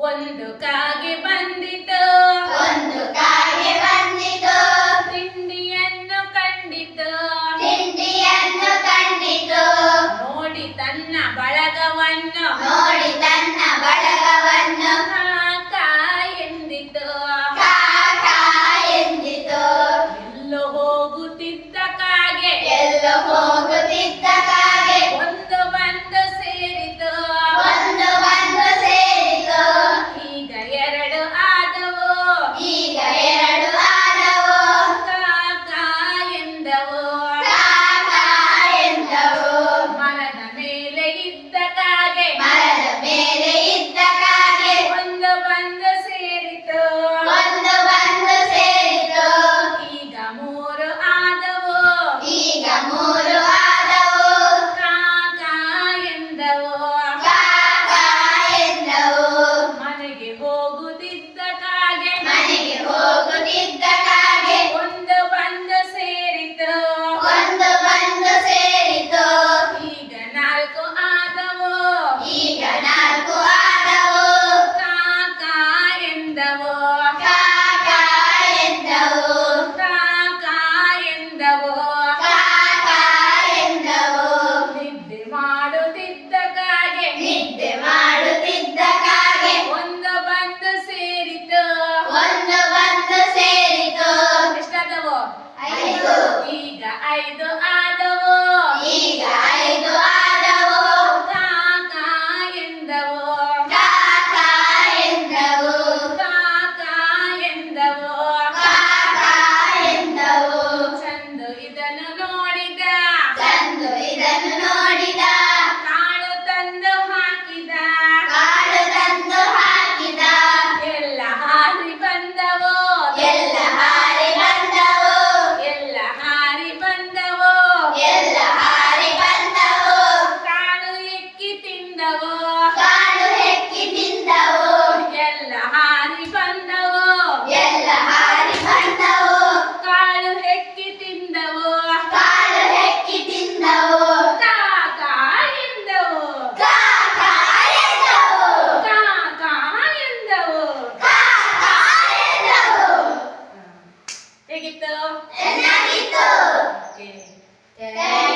ಒಂದು ಕಾಗೆ ಬಂದಿತು. ಒಂದು ಕಾಗೆ ಬಂದಿತು. amiga, amor. ఐదు ఈగ ఐదు ఆ ಬಿದ್ದವೋ ಕಾಡು ಹೆಕ್ಕಿ ನಿಂದವೋ ಎಲ್ಲ ಹಾರಿ ಬಂದವೋ? ಎಲ್ಲ ಹಾರಿ ಬಂದವೋ? ಕಾಳು ಹೆಕ್ಕಿ ತಿಂದವೋ? ಕಾಳು ಹೆಕ್ಕಿ ತಿಂದವೋ? ಕಾಕಾಯಿಂದವೋ ಕಾಕಾಯಿಂದವೋ ಓಕೆ.